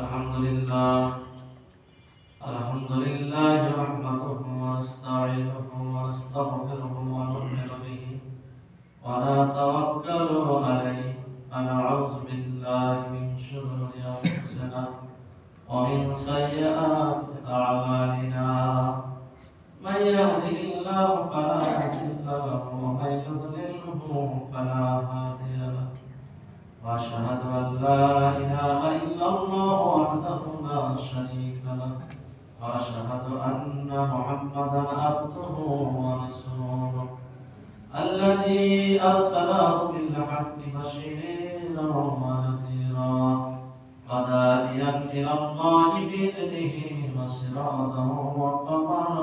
الحمد لله الحمد لله نحمده ونستعينه ونستغفره ونؤمن به ونتوكل عليه ونعوذ بالله من شرور انفسنا ومن سيئات أعمالنا. من يهده الله فلا وأشهد أن لا إله إلا الله وحده لا شريك له. وأشهد أن محمدا عبده ورسوله. الذي أرسله بالحق بشيرا ونذيرا وداعيا إلى الله بإذنه وسراجا وقمرا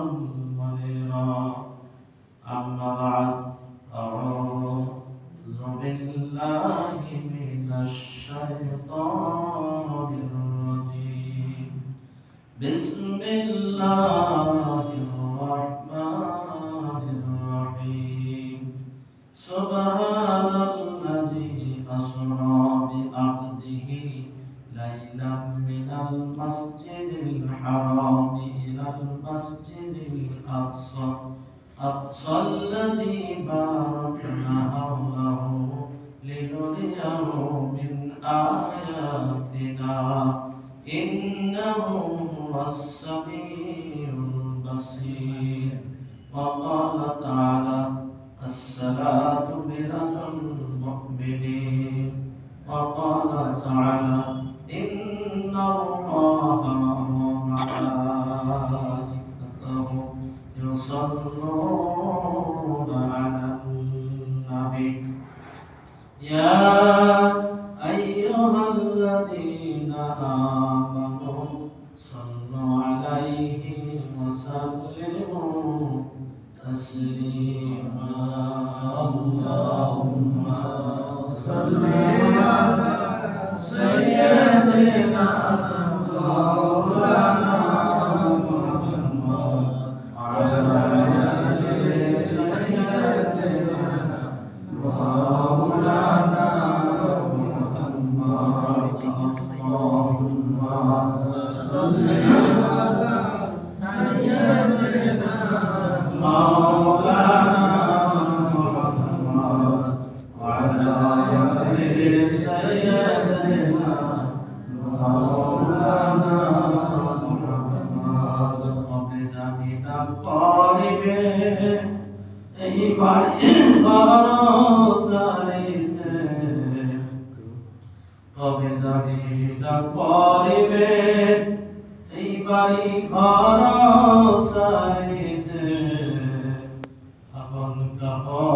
السميع البصير وقال تعالى الصلاة المؤمنين وقال تعالى Amen. আপন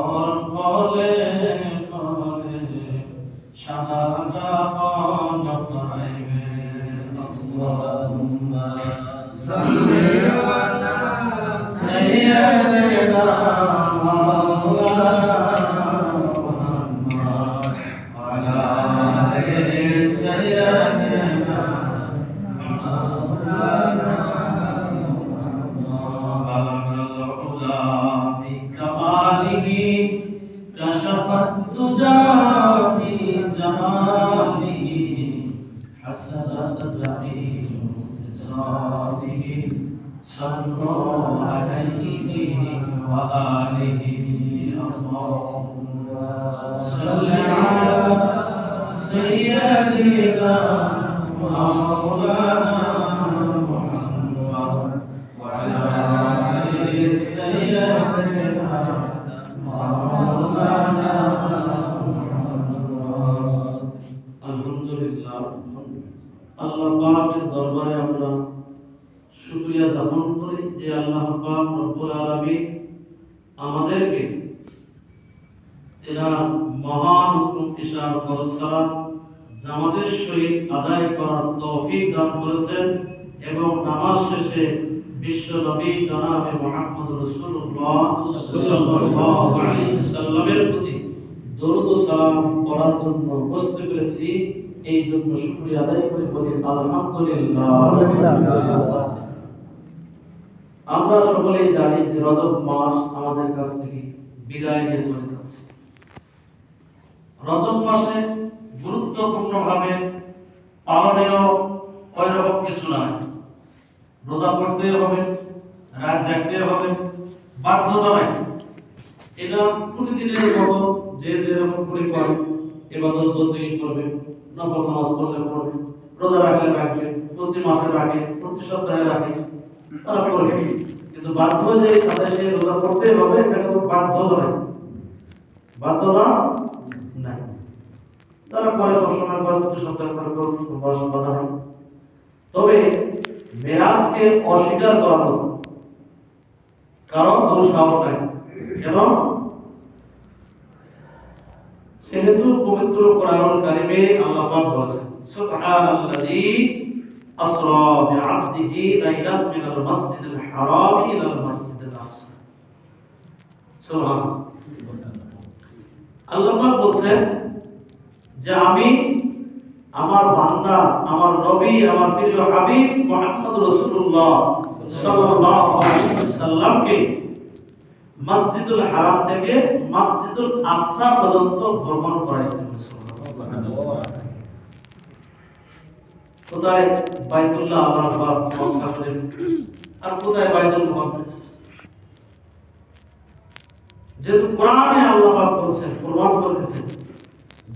عليه وآله اللهم صل على سيدنا مولانا محمد وعلى آل سيدنا مولانا محمد الحمد لله আল্লাহ পাকের দরবারে আমরা শুকরিয়া জ্ঞাপন করি যে আল্লাহ পাক রব্বুল আলামিন আমাদেরকে এরা মহান ইশার ফরজ জামাতের সহিত আদায় করার তৌফিক দান করেছেন এবং নামাজ শেষে বিশ্ব নবী জনাবে মুহাম্মদ রাসূলুল্লাহ সাল্লাল্লাহু আলাইহি সাল্লামের প্রতি দরুদ ও সালাম পড়ার জন্য উপস্থিত করেছি এই জন্য শুকরিয়া আদায় করে বলি আলহামদুলিল্লাহ। আমরা সকলেই জানি যে রজব মাস আমাদের কাছ থেকে বিদায় নিয়ে চলে যাচ্ছে। রজব মাসে গুরুত্বপূর্ণভাবে পালনীয় ওই কিছু নয়। রোজা করতে হবে, রাত জাগতে হবে, বাধ্যতা নাই। এটা প্রতিদিনের মতো যে যেরকম করে এবাদত করতে করবে? নফল নামাজ পড়লে পড়বে, রোজা রাখলে রাখবে, প্রতি মাসে রাখে প্রতি সপ্তাহে রাখে। তারা করবে কিন্তু বাধ্য যে তাদের যে রোজা করতে হবে, এটা তো বাধ্য নয়। বাধ্যতা নাই। তারা করে সবসময় করে প্রতি সপ্তাহে করে বাধা নেই তবে মেরাজকে অস্বীকার করা হতো কারণ কোনো সাহস নাই। কেন সেহেতু পবিত্র কোরআনুল কারিমে আল্লাহ পাক বলেছেন, সুবহানাল্লাযী বিআবদিহি লাইলান মিনাল মাসজিদিল হারাম ইলাল মাসজিদিল আকসা সুবহান আল্লাহ যে আমি আমার বান্দা, আমার নবী, আমার প্রিয় হাবিব মুহাম্মদ আলাইহি ওয়াসাল্লামকে মসজিদুল হারাম থেকে মসজিদুল আকসা পর্যন্ত ভ্রমণ করাইছেন কোথায় বাইতুল্লাহ পাক মক্কা আর কোথায় বাইতুল মুকাদ্দাস? যেহেতু কোরআনে আল্লাহ পাক বলছেন প্রমাণ করতেছেন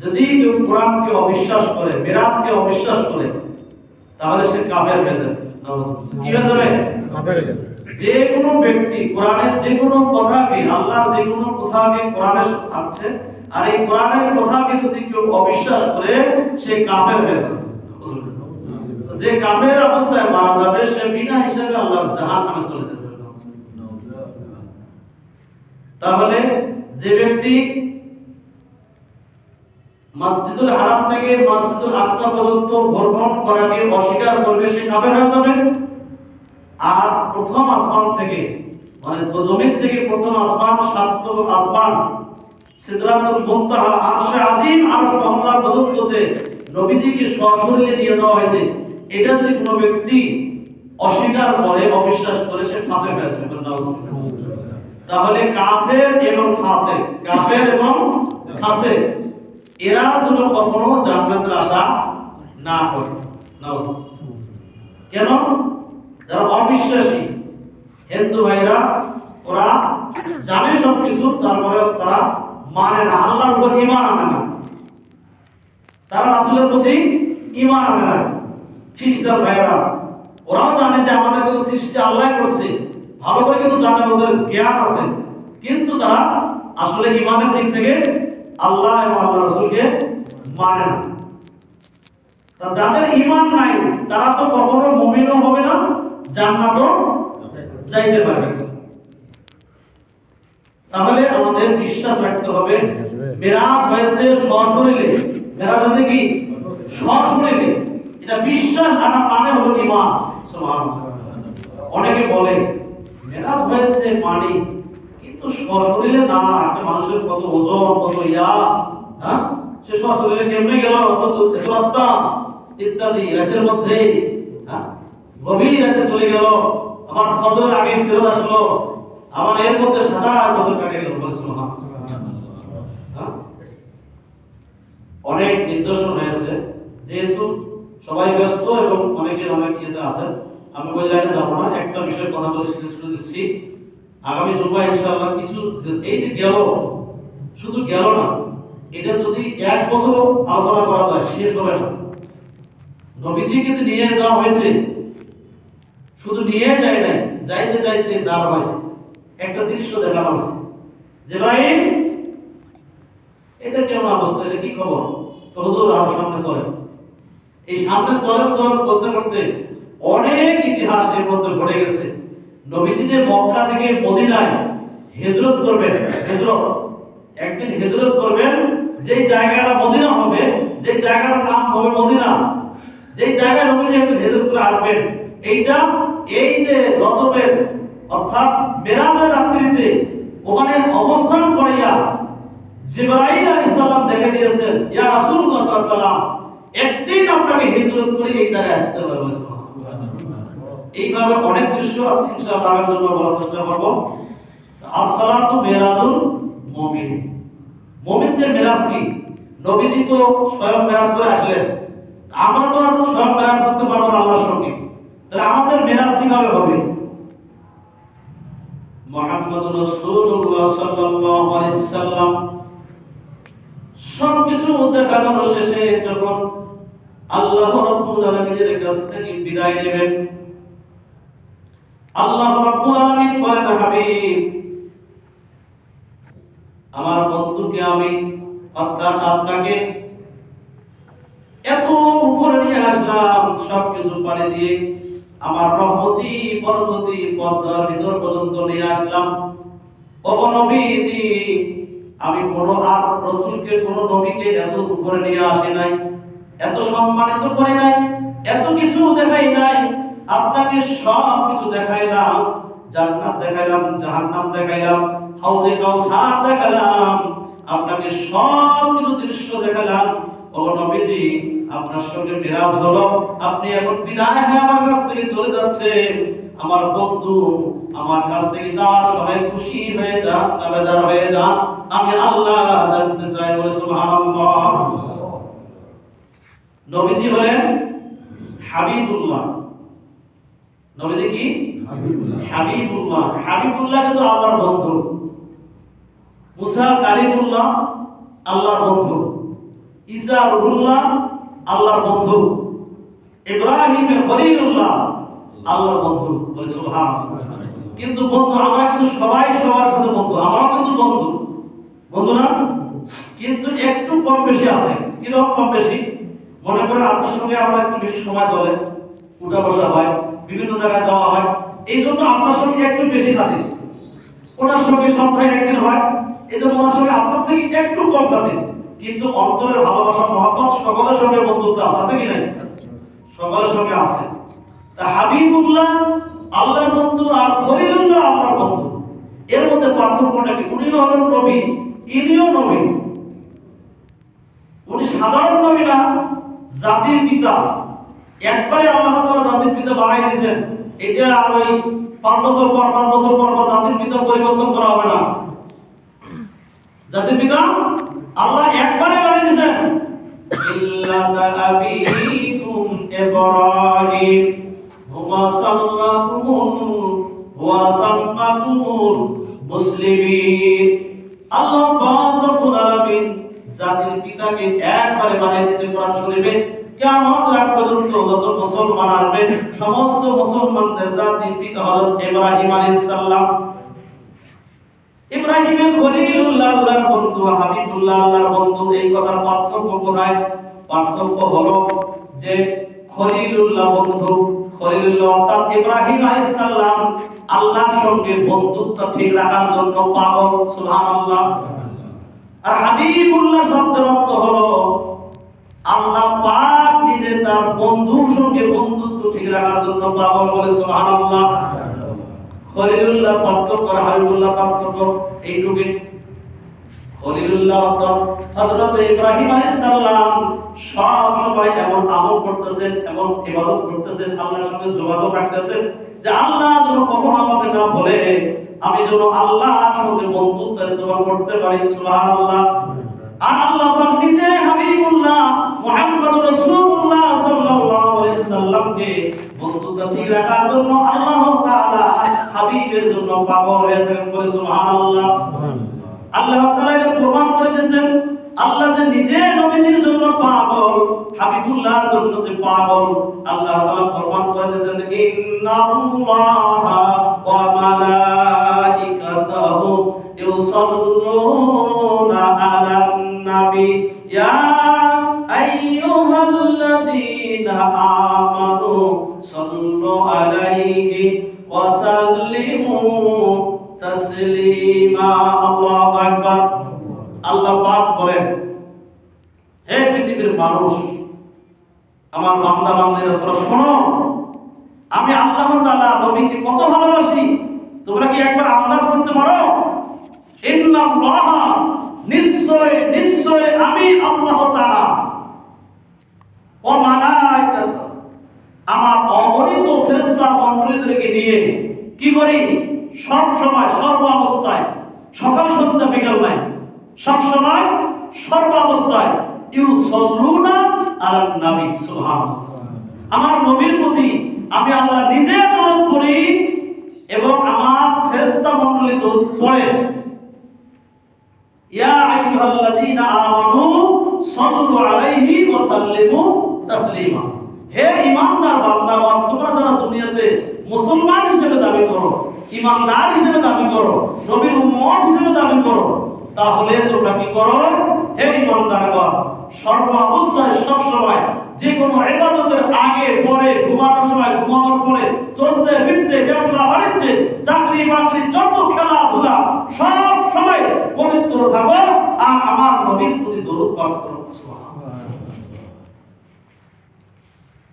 যদি কেউ কোরআনকে অবিশ্বাস করে মিরাজকে অবিশ্বাস করে তাহলে সে কাফের হয়ে যাবে। কি হয়ে যাবে? যে কোনো ব্যক্তি কোরআনের যে কোনো কথাকে আল্লাহ যে কোনো কথাকে কোরআনে আছে আর এই কোরআনের কথাকে যদি কেউ অবিশ্বাস করে সে কাফের হয়ে যাবে। যে কাফের অবস্থায় মারা যাবে সে বিনা হিসাবে আল্লাহর জাহান্নামে চলে যাবে। তাহলে যে ব্যক্তি মসজিদুল হারাম থেকে মসজিদুল আকসা পর্যন্ত ভ্রমণ করাকে অস্বীকার করবে, সে কাফের হয়ে যাবে। আর প্রথম আসমান থেকে মানে জমিন থেকে প্রথম আসমান, সাত আসমান, সিদরাতুল মুনতাহা, আরশে আজিম, আরশ মহল্লা পর্যন্ততে নবীজিকে সশরীরে দিয়ে দেওয়া হয়েছে। এটা যদি কোনো ব্যক্তি অস্বীকার করে, অবিশ্বাস করে, সে ফাঁসে হয়ে তাহলে কাফের এবং ফাসে কাফের এবং ফাসে এরা যেন কখনো জান্নাতের আশা না করে। কেন? যারা অবিশ্বাসী, হিন্দু ভাইরা, ওরা জানে সব কিছু তারপরে তারা মানে না। আল্লাহর উপর ইমান আনে না। তারা রাসূলের প্রতি ইমান আনে না। খ্রিস্টান ভাইরা ওরাও জানে যে আমাদের কিন্তু সৃষ্টি আল্লাহ করছে। ভালো করে কিন্তু জানে ওদের জ্ঞান আছে। কিন্তু তারা আসলে ইমানের দিক থেকে আল্লাহ এবং আল্লাহ রসুলকে মানে না। তা যাদের ইমান নাই তারা তো কখনো মুমিনও হবে না জান্নাতও যাইতে পারবে তাহলে আমাদের বিশ্বাস রাখতে হবে। মেরাজ হয়েছে সশরীরে। মেরাজ হয়েছে কি? সশরীরে। এটা বিশ্বাস আনা মানে হলো ইমান অনেকে বলে, মেরাজ হয়েছে মানি কিন্তু সশরীরে না, একটা মানুষের কত ওজন, কত ইয়া হ্যাঁ? সে সশরীরে কেমনে গেল কত রাস্তা, ইত্যাদি, রাতের মধ্যে হ্যাঁ? গভীর রাতে চলে গেল, আমার ফজরের আগে ফেরত আসলো, আমার এর মধ্যে সাদা বছর কাটে গেল বলেছিল হ্যাঁ? অনেক নির্দেশন হয়েছে যেহেতু সবাই ব্যস্ত এবং অনেকে অনেক ইয়েতে আছে আমি ওই লাইনে যাব না, একটা বিষয়ে কথা বলে শুনে শুনে দিচ্ছি। আগামী জুম্মা ইনশাআল্লাহ কিছু এই যে গেল, শুধু গেল না, এটা যদি এক বছর আলোচনা করা যায়, শেষ হবে না। নবীজিকে নিয়ে যাওয়া হয়েছে, শুধু নিয়ে যায় নাই, যাইতে যাইতে দাঁড় হয়েছে একটা দৃশ্য দেখানো হয়েছে। যে ভাই এটা কেমন অবস্থা? এটা কি খবর? তো হুজুর আরও সামনে চলে এই সামনে চলে চলে করতে করতে অনেক ইতিহাস এর মধ্যে ঘটে গেছে। নবীজি যে মক্কা থেকে মদিনায় হিজরত করবেন, হিজরত, একদিন হিজরত করবেন, যেই জায়গাটা মদিনা হবে, যেই জায়গাটার নাম হবে মদিনা, যেই জায়গায় নবীজি একদিন হিজরত করে আসবেন, এইটা এই যে রতবের অর্থাৎ মেরাজের রাত্রিতে ওখানে অবস্থান করিয়া জিবরাইল আলাইহিস সালাম দেখে দিয়েছেন, ইয়া রাসূলুল্লাহ সাল্লাল্লাহু আলাইহি একদিন আপনাকে হিজরত করে এই জায়গায় আসতে হবে এইভাবে অনেক দৃশ্য আছে, ইনশাআল্লাহ আগামী জন্য বলার চেষ্টা করব। আসসালাতু মিরাজুল মুমিন মুমিনদের মিরাজ কি? নবীজি তো স্বয়ং মেরাজ করে আসলেন। আমরা তো আর স্বয়ং মেরাজ করতে পারব না আল্লাহর সঙ্গে। তাহলে আমাদের মেরাজ কীভাবে হবে? মোহাম্মদ রাসূলুল্লাহ সাল্লাল্লাহু আলাইহি সাল্লাম শেষে যখন আল্লাহ কাছ থেকে বিদায় নেবেন, আল্লাহ বলেন, হাবিব, আমার বন্ধুকে আমি, অর্থাৎ আপনাকে, এত উপরে নিয়ে আসলাম, সবকিছু পানি দিয়ে আমার রহমতি পরবর্তী পদ্মার ভিতর পর্যন্ত নিয়ে আসলাম। ও নবীজি আমি কোনো আর রসুলকে, কোনো নবীকে এত উপরে নিয়ে আসি নাই, এত সম্মানিত করি নাই, এত কিছু দেখাই নাই, আপনাকে সব কিছু দেখাইলাম, জান্নাত দেখাইলাম, জাহান্নাম দেখাইলাম, হাউজে কাউসার দেখালাম আপনাকে সব কিছু দৃশ্য দেখালাম ও নবীজি, আপনার সঙ্গে বিরাজ হলো, আপনি এখন বিদায় হয়ে আমার কাছ থেকে চলে যাচ্ছেন। আমার বন্ধু আমার কাছ থেকে যাওয়ার সময় খুশি হয়ে যান না বেজার হয়ে যান। আমি আল্লাহ জানতে চাই বলে সুবহানাল্লাহ। নবীজি হলেন হাবিবুল্লাহ। নবীজি কি? হাবিবুল্লাহ। হাবিবুল্লাহ কিন্তু আল্লাহর বন্ধু। মুসা কালিমুল্লাহ আল্লাহর বন্ধু। ঈসা রুহুল্লাহ আল্লাহর বন্ধু। ইব্রাহিম খলিলুল্লাহ আল্লাহর বন্ধু বলে সুবহানাল্লাহ। কিন্তু বন্ধু, আমরা কিন্তু সবাই সবার সাথে বন্ধু, আমরাও কিন্তু বন্ধু। বন্ধু না? কিন্তু একটু কম বেশি আছে। কীরকম কম বেশি? মনে করেন আপনার সঙ্গে আমরা একটু বেশি সময় চলে উঠা বসা হয়, বিভিন্ন জায়গায় যাওয়া হয়, এই জন্য আপনার সঙ্গে একটু বেশি থাকে। ওনার সঙ্গে সপ্তাহে একদিন হয়, এই জন্য ওনার সঙ্গে আপনার থেকে একটু কম থাকে। কিন্তু অন্তরের ভালোবাসা মহাপত সকলের সঙ্গে বন্ধুত্ব আছে কি নাই? সকলের সঙ্গে আছে। তা হাবিবুল্লাহ আল্লাহর বন্ধু আর খলিলুল্লাহ আল্লাহর বন্ধু। এর মধ্যে পার্থক্যটা কি? উনিও হলেন নবী, ইনিও নবী। উনি সাধারণ নবী না, জাতির পিতা। একবারে আল্লাহ তাআলা জাতির পিতা বানাই দিয়েছেন। এটা আর ওই পাঁচ বছর পর, পাঁচ বছর পর বা জাতির পিতা পরিবর্তন করা হবে না। জাতির পিতা আল্লাহ একবারে বানিয়ে দিয়েছেন। ইল্লাতা আবিকুম ইব্রাহিম। জাতির পিতাকে একবারে বানিয়ে দিয়েছে কোরআন শরীফে কিয়ামত রাত পর্যন্ত যত মুসলমান আসবে সমস্ত মুসলমানদের জাতির পিতা হযরত ইব্রাহিম আলাইহিস সালাম। ইব্রাহিমের খলিলুল্লাহ আল্লাহর বন্ধু হাবিবুল্লাহ আল্লাহর বন্ধু এই কথার পার্থক্য কোথায়? পার্থক্য হলো যে খলিলুল্লাহ বন্ধু ইব্রাহিম আলাইহিস সালাম আল্লাহর সঙ্গে বন্ধুত্ব ঠিক রাখার জন্য পাগল আর হাবিবুল্লাহ শব্দের অর্থ হলো, আল্লাহ পাক নিজে বন্ধুর সঙ্গে বন্ধুত্ব ঠিক রাখার জন্য পাগল বলে, সুবহানাল্লাহ। খলিলুল্লাহ এইটুকু খলিলুল্লাহ হযরত ইব্রাহিম আলাইহিস সালাম সব সময় এমন আমল করতেছেন, এমন ইবাদত করতেছেন, আল্লাহর সঙ্গে যোগাযোগ রাখতেছেন যে আল্লাহ যেন কখনো আমাকে না বলে, আমি যেন আল্লাহর সঙ্গে বন্ধুত্ব স্থাপন করতে পারি। সুবহানাল্লাহ। আর আল্লাহ পাক নিজে হাবিবুল্লাহ মুহাম্মদ রাসূলুল্লাহ সাল্লাল্লাহু আলাইহি সাল্লামকে বন্ধুত্ব ঠিক রাখার জন্য আল্লাহ তাআলা হাবিবের জন্য পাগল হয়ে থাকেন বলে সুবহানাল্লাহ। আল্লাহ তাআলা এটা প্রমাণ করে দিয়েছেন। আল্লাহ যে নিজে নবীজির জন্য পাগল, হাবিবুল্লাহর জন্য যে পাগল, আল্লাহ তাআলা প্রমাণ করে দিয়েছেন ইন্নাল্লাহা ওয়া মালাইকাতাহু ইউসাল্লুনা আলান নাবী। ইয়া আইয়ুহাল্লাযীনা আমানু সাল্লু আলাইহি ওয়া সাল্লিমু তাসলিমা আল্লাহু আকবার আল্লাহ পাক বলেন হে পৃথিবীর মানুষ আমার বান্দা বান্দিরা তোমরা শোনো আমি আল্লাহ তাআলা নবীকে কত ভালোবাসি তোমরা কি একবার আন্দাজ করতে পারো ইন্নাল্লাহ নিশ্চয় নিশ্চয় আমি আল্লাহ তাআলা ও মালাইকাত আমার অগণিত ফেরেশতা মণ্ডলীদেরকে নিয়ে কি করি সব সময় সর্ব অবস্থায় সকাল সন্ধ্যা বিকাল নাই সব সময় সর্ব অবস্থায় ইউসাল্লুনা আলান নবী সুবহানাল্লাহ আমার নবীর প্রতি আমি আল্লাহ নিজে দরদ করি এবং আমার ফেরেশতা মণ্ডলী পড়ে। ইয়া আইয়ুহাল্লাযীনা আমানু সাল্লু আলাইহি ওয়া সাল্লিমু তাসলিমা। হে ঈমানদার বান্দাগণ, তোমরা যারা দুনিয়াতে মুসলমান হিসেবে দাবি করো ঈমানদার হিসেবে দাবি করো, নবীর উম্মত হিসেবে দাবি করো, তাহলে তোমরা কি করো? হে ঈমানদারগণ সর্ব অবস্থায় সব সময় যে কোনো ইবাদতের আগে, পরে, ঘুমানোর সময়, ঘুমানোর পরে, চলতে, ফিরতে, ব্যবসা, বাণিজ্যে, চাকরি, বাকরি, যত খেলাধুলা, সব সময় পবিত্র থাকো আর আমার নবীর প্রতি দরুদ পাঠ করো।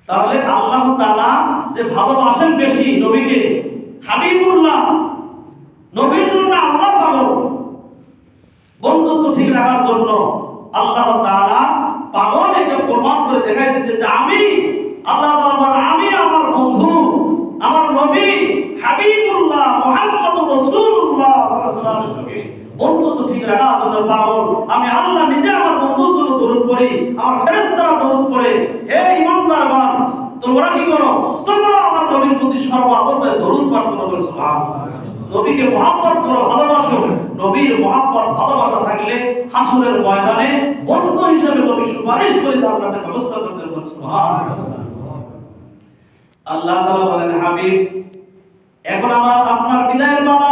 তাহলে আল্লাহ তাআলা যে ভালোবাসেন বেশি নবীকে, হাবিবুল্লাহ, নবীর জন্য আল্লাহ ভালো। বন্ধুত্ব ঠিক রাখার জন্য আল্লাহ তাআলা পাগল এটা প্রমাণ করে দেখাই দিয়েছে যে আমি, আল্লাহ আমি আমার বন্ধু, আমার নবী হাবিবুল্লাহ সাল্লাল্লাহু আলাইহি সঙ্গে বন্ধুত্ব ঠিক রাখার জন্য পাগল। আমি আল্লাহ নিজে আমার বন্ধুর জন্য দরুদ করি আমার ফেরেশতারা দরুদ করে হে ইমানদারগণ, তোমরা কি করো? তোমরা আমার নবীর প্রতি সর্ব অবস্থায় দরুদ পাঠ করো বলে নবীকে মহাব্বত করো, ভালোবাসো। নবীর মহাব্বত, ভালোবাসা থাকলে হাসরের ময়দানে বন্ধ হিসেবে নবী সুপারিশ করে জান্নাতের ব্যবস্থা করতে সুবহানাল্লাহ। আল্লাহ তাআলা বলেন, হাবিব, এখন আমার, আপনার বিদায়ের পালা।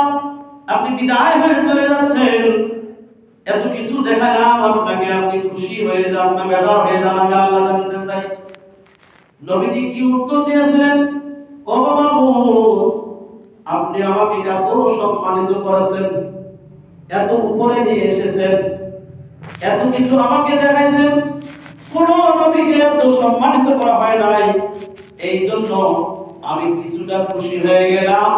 আপনি বিদায় হয়ে চলে যাচ্ছেন। এত কিছু দেখা দেখালাম আপনাকে আপনি খুশি হয়ে যান না বেজার হয়ে যান, আমি আল্লাহ জানতে চাই। নবীজি কি উত্তর দিয়েছিলেন? ও বাবু আপনি আমাকে এত সম্মানিত করেছেন, এত উপরে নিয়ে এসেছেন, এত কিছু আমাকে দেখাইছেন, কোন নবীকে এত সম্মানিত করা হয় নাই। এই জন্য আমি কিছুটা খুশি হয়ে গেলাম,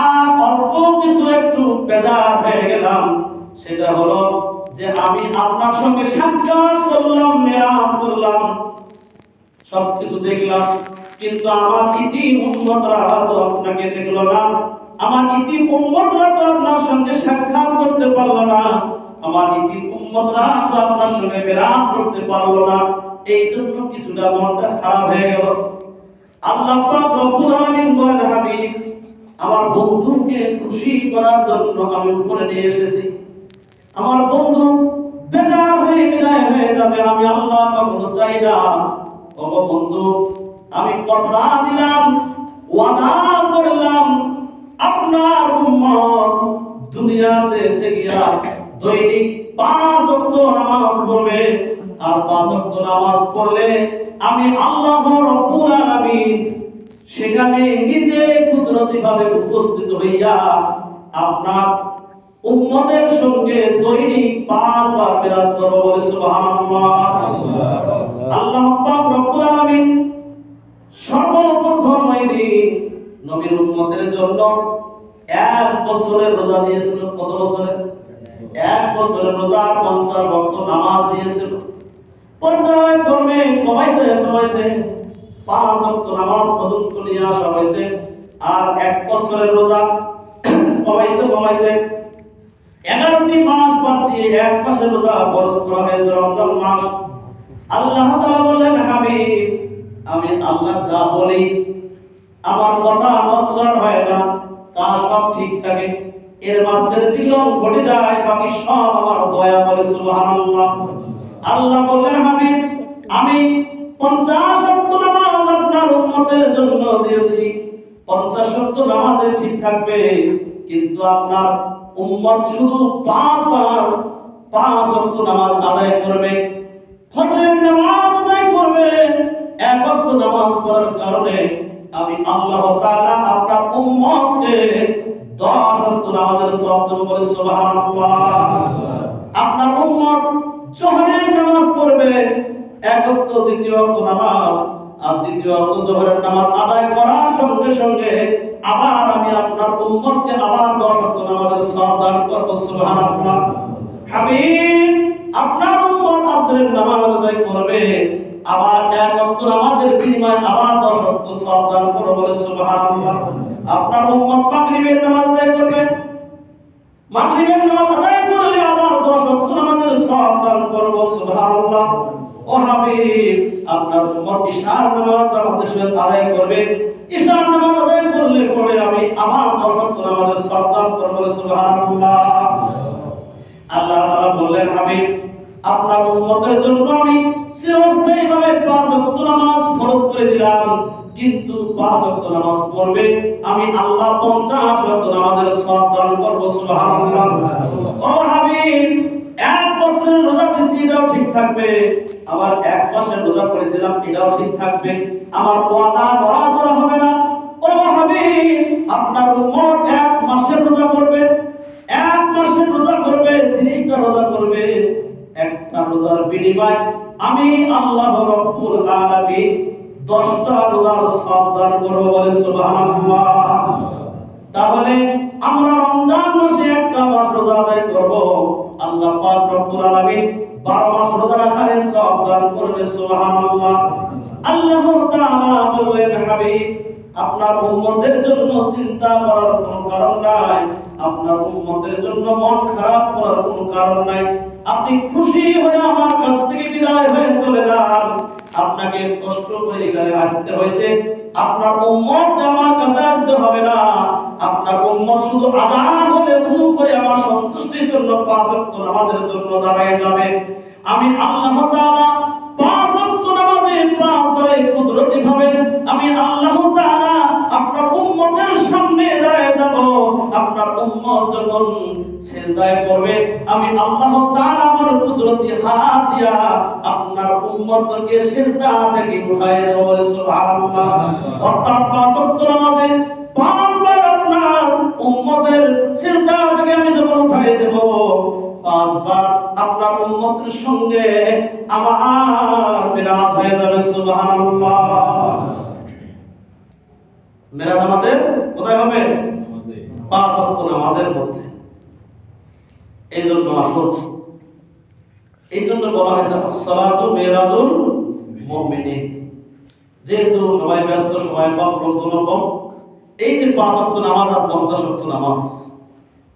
আর অল্প কিছু একটু বেজার হয়ে গেলাম। সেটা হলো যে আমি আপনার সঙ্গে সাক্ষাৎ করলাম, মেরাজ করলাম। সবকিছু দেখলাম, কিন্তু আমার ইতি উন্মতরা তো আপনাকে দেখল না। আমার ইতি উন্মতরা তো আপনার সঙ্গে সাক্ষাৎ করতে পারল না। আমার ইতি উন্মতরা তো আপনার সঙ্গে বিরাজ করতে পারল না। এই জন্য কিছুটা মনটা খারাপ হয়ে গেল। আল্লাহ রব্বুল আলামিন বলেন, হাবিব, আমার বন্ধুকে খুশি করার জন্য আমি উপরে নিয়ে এসেছি। আমার বন্ধু বেকার হয়ে বিদায় হয়ে যাবে, আমি আল্লাহ কখনো চাই না। আমি কথা দিলাম, ওয়াদা করলাম, আপনার উম্মত দুনিয়াতে থেকে দৈনিক পাঁচ নামাজ পড়বে। আর পাঁচ নামাজ পড়লে আমি আল্লাহ রব্বুল আলামিন সেখানে নিজে কুদরতি ভাবে উপস্থিত হইয়া আপনার উম্মতের সঙ্গে দৈনিক পাঁচবার বিরাজ করব বলে সুবহানাল্লাহ। আল্লাহ পাক সর্বপ্রথম ওই দিন নবীর উম্মতের জন্য এক বছরের রোজা দিয়েছিল। এক বছরের রোজা, পঞ্চাশ ভক্ত নামাজ দিয়েছিল। পর্যায় ক্রমে কমাইতে কমাইতে পাঁচ ভক্ত নামাজ পর্যন্ত নিয়ে হয়েছে। আর এক বছরের রোজা কমাইতে কমাইতে এগারোটি মাস বাদ দিয়ে এক মাসের রোজা খরচ করা হয়েছে। রমজান মাস আল্লাহ তাআলা বললেন, হাবিব, আমি আল্লাহ যা বলি, আমার কথা নশ্বর হয় না, তা সব ঠিক থাকে। এর মাঝখানে জীবন ঘটে যায়, বাকি সব আমার দয়া বলে সুবহানাল্লাহ। আল্লাহ বললেন, হাবিব, আমি পঞ্চাশ ওয়াক্ত নামাজ আপনার উম্মতের জন্য দিয়েছি। পঞ্চাশ ওয়াক্ত নামাজে ঠিক থাকবে, কিন্তু আপনার উম্মত শুধু পাঁচবার পাঁচ ওয়াক্ত নামাজ আদায় করবে। ফজরের নামাজ আদায় করবে। এক ওয়াক্ত নামাজ পড়ার কারণে আমি আল্লাহ তাআলা আপনার উম্মতকে 10 ওয়াক্ত নামাজের সওয়াব সুবহানাল্লাহ। আপনার উম্মত জোহরের নামাজ পড়বে। দ্বিতীয় নামাজ আর দ্বিতীয় ওয়াক্ত জোহরের নামাজ আদায় করার সঙ্গে সঙ্গে আবার আমি আপনার উম্মতকে আবার 10 ওয়াক্ত নামাজের সওয়াব দান করব সুবহানাল্লাহ। হাবিব আপনার উম্মত আসরের নামাজ আদায় করবে। আবার এক ওয়াক্ত নামাজের বিনিময়ে আবার 10 ওয়াক্ত সওয়াব দান করব বলে সুবহানাল্লাহ। আপনার উম্মত মাগরিবের নামাজ আদায় করবে। মাগরিবের নামাজ আদায় করলে আমার দশ ওয়াক্ত নামাজের সওয়াব দান করব সুবহানাল্লাহ। ও হাবিব আপনার উম্মত ইশার নামাজ আমাদের সাথে আদায় করবে। ইশার নামাজ আদায় করলে পরে আমি আমার দশ ওয়াক্ত নামাজের সওয়াব দান করব সুবহানাল্লাহ। আল্লাহ তাআলা বললেন হাবিব আপনার উম্মতের জন্য আমি চিরস্থায়ীভাবে পাঁচ ওয়াক্ত নামাজ ফরজ করে দিলাম। কিন্তু পাঁচ ওয়াক্ত নামাজ পড়বে আমি আল্লাহ পঞ্চাশ ওয়াক্ত নামাজের সওয়াব দান করব সুবহানাল্লাহ। ও হাবিব এক বছর রোজা দিছি এটাও ঠিক থাকবে। আবার এক মাসের রোজা করে দিলাম এটাও ঠিক থাকবে। আমার ওয়াদা নড়াচড়া হবে না। ও হাবিব আপনার উম্মত এক মাসের রোজা করবে এক মাসের রোজা করবে তিরিশটা রোজা করবে। রোজার বিনিময় আমি আল্লাহ রব্বুল আলামিন দশটা রোজার সব দান করব বলে সুবহানাল্লাহ। তাহলে আমরা রমজান মাসে একটা মাস রোজা আদায় করব। আল্লাহ পাক রব্বুল আলামিন 12 মাস রোজা রাখার সব দান করবে সুবহানাল্লাহ। আল্লাহ তাআলা বললেন, হাবিব, আপনার উম্মতের জন্য চিন্তা করার কোনো কারণ নাই। আপনার উম্মতের জন্য মন খারাপ করার কোনো কারণ নাই। আপনি খুশি হয়ে আমার কাছ থেকে বিদায় হয়ে চলে যান। আপনাকে কষ্ট করে এখানে আসতে হয়েছে। আপনার উম্মত আমার কাছে আসতে হবে না, আপনার উম্মত শুধু আজান হলে উযু করে আমার সন্তুষ্টির জন্য পাঁচ ওয়াক্ত নামাজের জন্য দাঁড়ায় যাবে। আমি আল্লাহ তাআলা পাঁচ ওয়াক্ত নামাজে পাঁচ করে কুদরতি ভাবে আমি আল্লাহ তাআলা আপনার উম্মতের সামনে দাঁড়ায় যাব। আপনার উম্মত যখন সিজদায় পড়বে আমি আল্লাহ তাআলা আমার কুদরতি হাত দিয়া আপনার উম্মতকে সিজদা থেকে উঠায় দেব সুবহানাল্লাহ। অর্থাৎ পাঁচ ওয়াক্ত নামাজে পাঁচবার আপনার উম্মতের সিজদা থেকে আমি যখন উঠায় দেব পাঁচবার আপনার উম্মতের সঙ্গে আমার বিরাজ হয়ে যাবে সুবহানাল্লাহ। মেরাজ আমাদের কোথায় হবে? পাঁচ ওয়াক্ত নামাজের মধ্যে। এই জন্য আসুন এই জন্য বলা হয়েছে সালাতু মেরাজুল মুমিনিন। যেহেতু সবাই ব্যস্ত, সবাই কম লোকজন কম, এই যে পাঁচ ওয়াক্ত নামাজ আর পঞ্চাশ ওয়াক্ত নামাজ,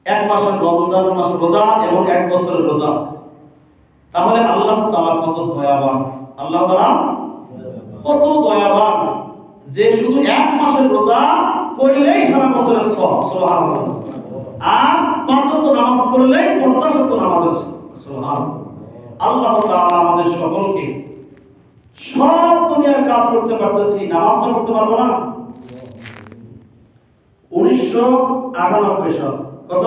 এক মাসের রমজান মাস রোজা এবং এক বছরের রোজা, তাহলে আল্লাহ তাআলা কত দয়াবান। আল্লাহ তাআলা কত দয়াবান যে শুধু এক মাসের রোজা করলেই সারা বছরের সব সুবহানাল্লাহ। আর পাঁচ নামাজ পড়লেই পঞ্চাশ ওয়াক্ত নামাজের আল্লাহ আমাদের সকলকে সব দুনিয়ার কাজ করতে পারতেছি, নামাজটা করতে পারব না? উনিশশো আটানব্বই সাল। কত?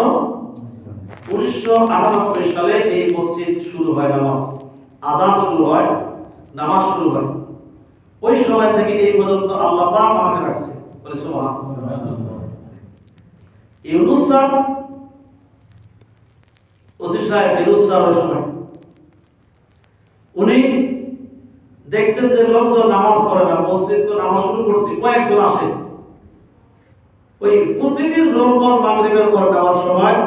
উনিশশো আটানব্বই সালে এই মসজিদ শুরু হয় নামাজ। আজান শুরু হয়, নামাজ শুরু হয়। ওই সময় থেকে এই পর্যন্ত আল্লাহ আমাকে রাখছে। ইউনুস স্যার ওসি সাহেব ইউনুস স্যার সময়, উনি দেখতেন যে লোকজন নামাজ পড়ে না, মসজিদ তো নামাজ শুরু করছি, কয়েকজন আসে। ওই প্রতিদিন রোববার মাগরিবের পর যাওয়ার সময়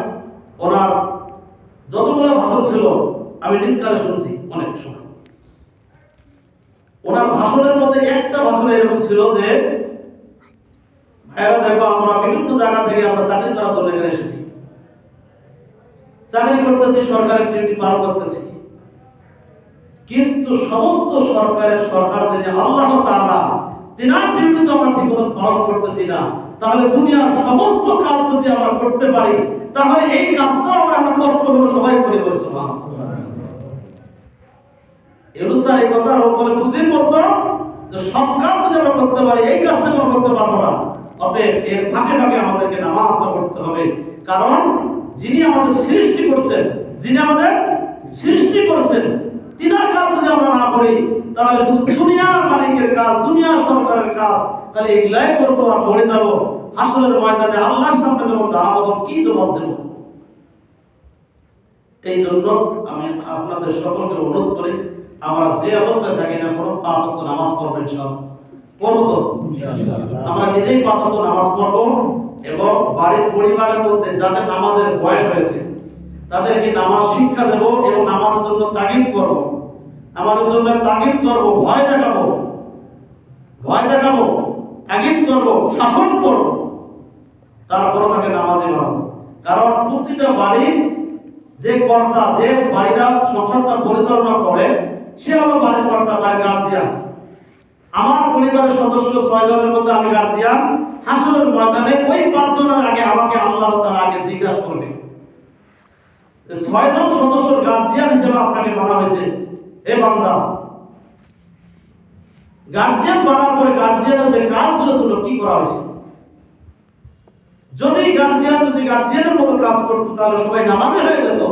ওনার যতগুলো ভাষণ ছিল, আমি নিজ শুনছি অনেক সময়। ওনার ভাষণের মধ্যে একটা ভাষণ এরকম ছিল যে দেখো আমরা বিভিন্ন জায়গা থেকে আমরা চাকরি করার জন্য এখানে এসেছি। চাকরি করতেছি, সরকারের ডিউটি করতেছি। কিন্তু সমস্ত সরকারের সরকার যিনি আল্লাহ তাআলা তিনার ডিউটি তো আমরা পালন করতেছি না, তাহলে দুনিয়ার সমস্ত কাজ যদি আমরা করতে পারি, তাহলে এই কাজটা আমরা আমরা কষ্ট করে সবাই করে বলছি এরুসা এই কথা বলে বুঝির মতো সব কাজ করতে পারি, এই কাজটা করতে পারব না। অতএব এর ফাঁকে কারণ যিনি আমাদের সৃষ্টি করছেন, যিনি আমাদের সৃষ্টি করছেন আমরা না করি শুধু দুনিয়ার মালিকের কাজ, দুনিয়ার সরকারের কাজ, তাহলে এগুলাই মরে যাব। আসলের ময়দানে সামনে যখন দাঁড়াবো কি জবাব দেব? এই জন্য আমি আপনাদের সকলকে অনুরোধ করি আমরা যে অবস্থায় থাকি না কোনো পাঁচ ওয়াক্ত নামাজ পড়বেন সব পড়ব তো? আমরা নিজেই পাঁচ ওয়াক্ত নামাজ পড়ব এবং বাড়ির পরিবারের মধ্যে যাদের নামাজের বয়স হয়েছে তাদেরকে নামাজ শিক্ষা দেব এবং নামাজের জন্য তাগিদ করব। নামাজের জন্য তাগিদ করব ভয় দেখাবো। ভয় দেখাবো তাগিদ করব শাসন করব। তারপর তাকে নামাজে বানাবো কারণ প্রতিটা বাড়ির যে কর্তা যে বাড়িটা সংসারটা পরিচালনা করে সে বাড়ির বাড়ির গার্জিয়ান আমার পরিবারের সদস্য মধ্যে আমি গার্জিয়ান ময়দানে ওই পাঁচজনের আগে আমাকে আল্লাহ তার আগে জিজ্ঞাসা করবে। ছয়জন সদস্যর গার্জিয়ান হিসেবে আপনাকে বলা হয়েছে। এ বান্দা গার্জিয়ান বানার পরে গার্জিয়ানের যে কাজগুলো ছিল কি করা হয়েছে? যদি গার্জিয়ান যদি গার্জিয়ানের মতো কাজ করতো, তাহলে সবাই নামাজে হয়ে যেত।